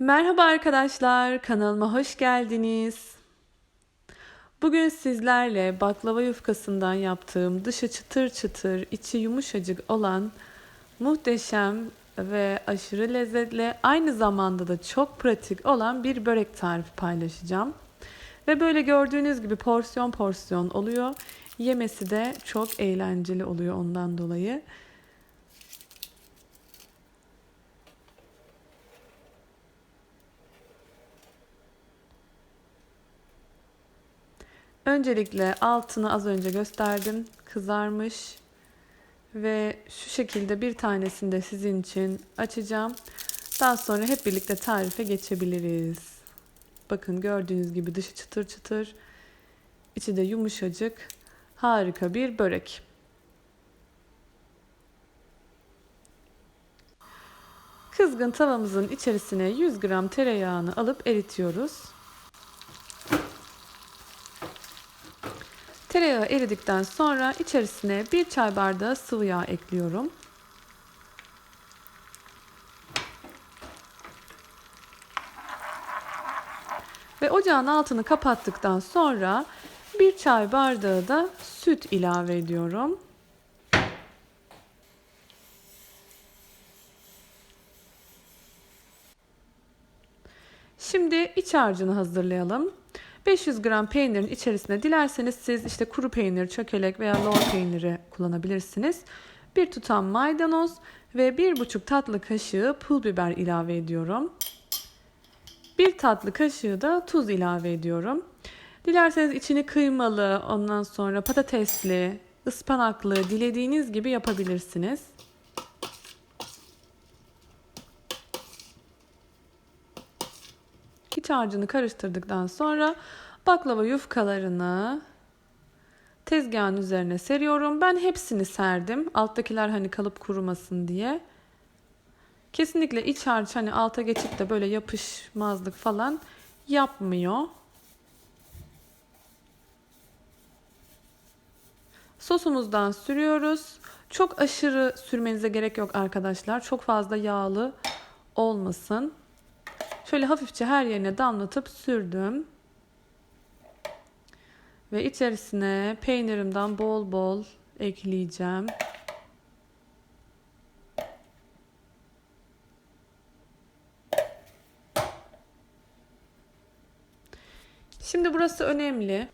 Merhaba arkadaşlar, kanalıma hoş geldiniz. Bugün sizlerle baklava yufkasından yaptığım dışı çıtır çıtır, içi yumuşacık olan muhteşem ve aşırı lezzetli, aynı zamanda da çok pratik olan bir börek tarifi paylaşacağım. Ve böyle gördüğünüz gibi porsiyon porsiyon oluyor. Yemesi de çok eğlenceli oluyor ondan dolayı. Öncelikle altını az önce gösterdim. Kızarmış. Ve şu şekilde bir tanesini de sizin için açacağım. Daha sonra hep birlikte tarife geçebiliriz. Bakın gördüğünüz gibi dışı çıtır çıtır. içi de yumuşacık. Harika bir börek. Kızgın tavamızın içerisine 100 gram tereyağını alıp eritiyoruz. Tereyağı eridikten sonra içerisine bir çay bardağı sıvı yağ ekliyorum. Ve ocağın altını kapattıktan sonra bir çay bardağı da süt ilave ediyorum. Şimdi iç harcını hazırlayalım. 500 gram peynirin içerisine dilerseniz siz işte kuru peynir, çökelek veya lor peyniri kullanabilirsiniz. Bir tutam maydanoz ve bir buçuk tatlı kaşığı pul biber ilave ediyorum. Bir tatlı kaşığı da tuz ilave ediyorum. Dilerseniz içini kıymalı, ondan sonra patatesli, ıspanaklı dilediğiniz gibi yapabilirsiniz. İç harcını karıştırdıktan sonra baklava yufkalarını tezgahın üzerine seriyorum. Ben hepsini serdim. Alttakiler hani kalıp kurumasın diye. Kesinlikle iç harç hani alta geçip de böyle yapışmazlık falan yapmıyor. Sosumuzdan sürüyoruz. Çok aşırı sürmenize gerek yok arkadaşlar. Çok fazla yağlı olmasın. Şöyle hafifçe her yerine damlatıp sürdüm. Ve içerisine peynirimden bol bol ekleyeceğim. Şimdi burası önemli.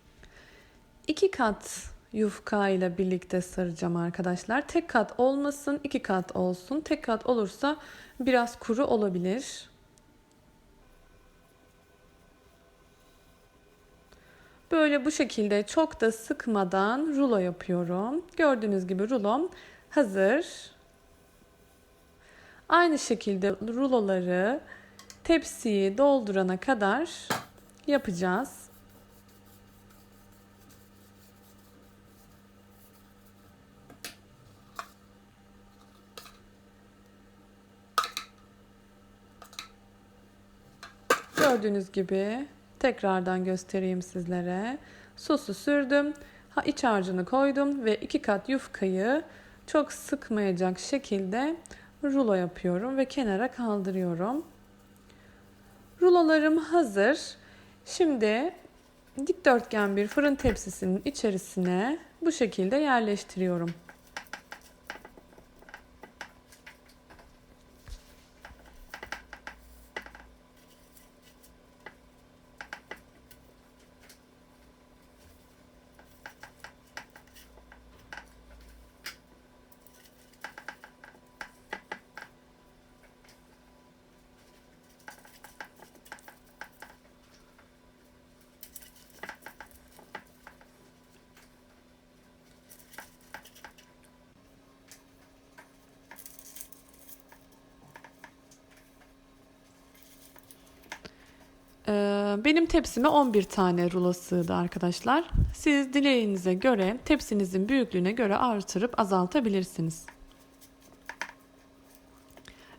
İki kat yufka ile birlikte saracağım arkadaşlar. Tek kat olmasın, iki kat olsun. Tek kat olursa biraz kuru olabilir. Böyle bu şekilde çok da sıkmadan rulo yapıyorum. Gördüğünüz gibi rulom hazır. Aynı şekilde ruloları tepsiyi doldurana kadar yapacağız. Gördüğünüz gibi Tekrardan göstereyim sizlere. Sosu sürdüm. Ha, iç harcını koydum ve iki kat yufkayı çok sıkmayacak şekilde rulo yapıyorum ve kenara kaldırıyorum. Rulolarım hazır. Şimdi dikdörtgen bir fırın tepsisinin içerisine bu şekilde yerleştiriyorum. Benim tepsime 11 tane rulo sığdı arkadaşlar. Siz dileğinize göre tepsinizin büyüklüğüne göre artırıp azaltabilirsiniz.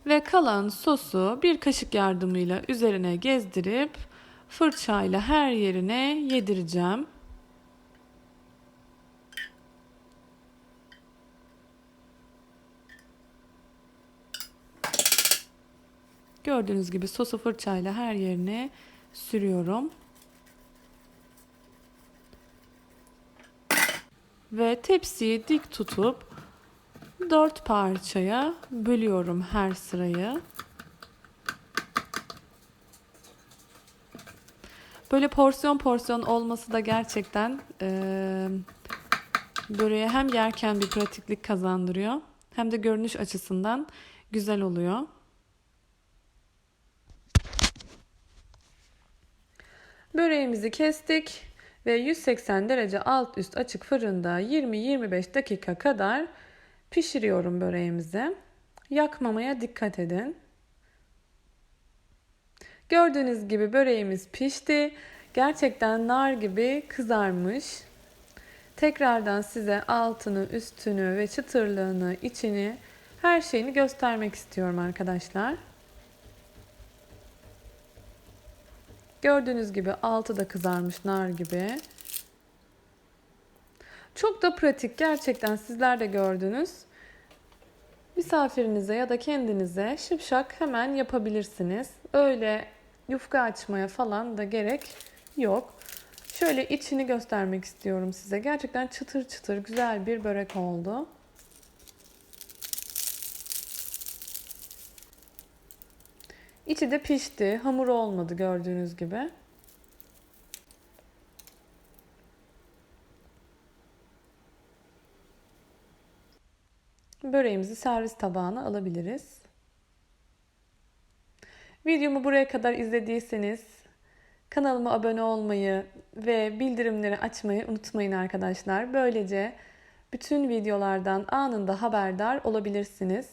Ve kalan sosu bir kaşık yardımıyla üzerine gezdirip fırçayla her yerine yedireceğim. gördüğünüz gibi sosu fırçayla her yerine sürüyorum. Ve tepsiyi dik tutup dört parçaya bölüyorum her sırayı. Böyle porsiyon porsiyon olması da gerçekten e, böreğe hem yerken bir pratiklik kazandırıyor hem de görünüş açısından güzel oluyor. Böreğimizi kestik ve 180 derece alt üst açık fırında 20-25 dakika kadar pişiriyorum böreğimizi. Yakmamaya dikkat edin. Gördüğünüz gibi böreğimiz pişti. Gerçekten nar gibi kızarmış. Tekrardan size altını, üstünü ve çıtırlığını, içini, her şeyini göstermek istiyorum arkadaşlar. Gördüğünüz gibi altı da kızarmış nar gibi. Çok da pratik gerçekten sizler de gördünüz. Misafirinize ya da kendinize şıpşak hemen yapabilirsiniz. Öyle yufka açmaya falan da gerek yok. Şöyle içini göstermek istiyorum size. Gerçekten çıtır çıtır güzel bir börek oldu. İçi de pişti. Hamur olmadı gördüğünüz gibi. Böreğimizi servis tabağına alabiliriz. Videomu buraya kadar izlediyseniz kanalıma abone olmayı ve bildirimleri açmayı unutmayın arkadaşlar. Böylece bütün videolardan anında haberdar olabilirsiniz.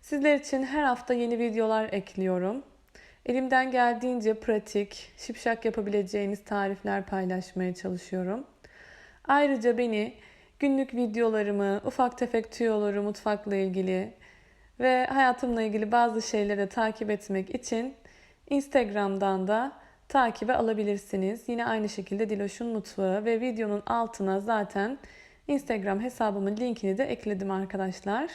Sizler için her hafta yeni videolar ekliyorum. Elimden geldiğince pratik, şipşak yapabileceğiniz tarifler paylaşmaya çalışıyorum. Ayrıca beni günlük videolarımı, ufak tefek tüyoları mutfakla ilgili ve hayatımla ilgili bazı şeyleri takip etmek için Instagram'dan da takibe alabilirsiniz. Yine aynı şekilde Diloş'un mutfağı ve videonun altına zaten Instagram hesabımın linkini de ekledim arkadaşlar.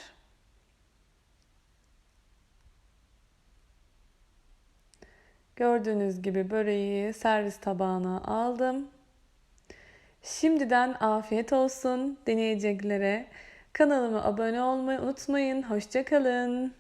Gördüğünüz gibi böreği servis tabağına aldım. Şimdiden afiyet olsun deneyeceklere. Kanalıma abone olmayı unutmayın. Hoşçakalın.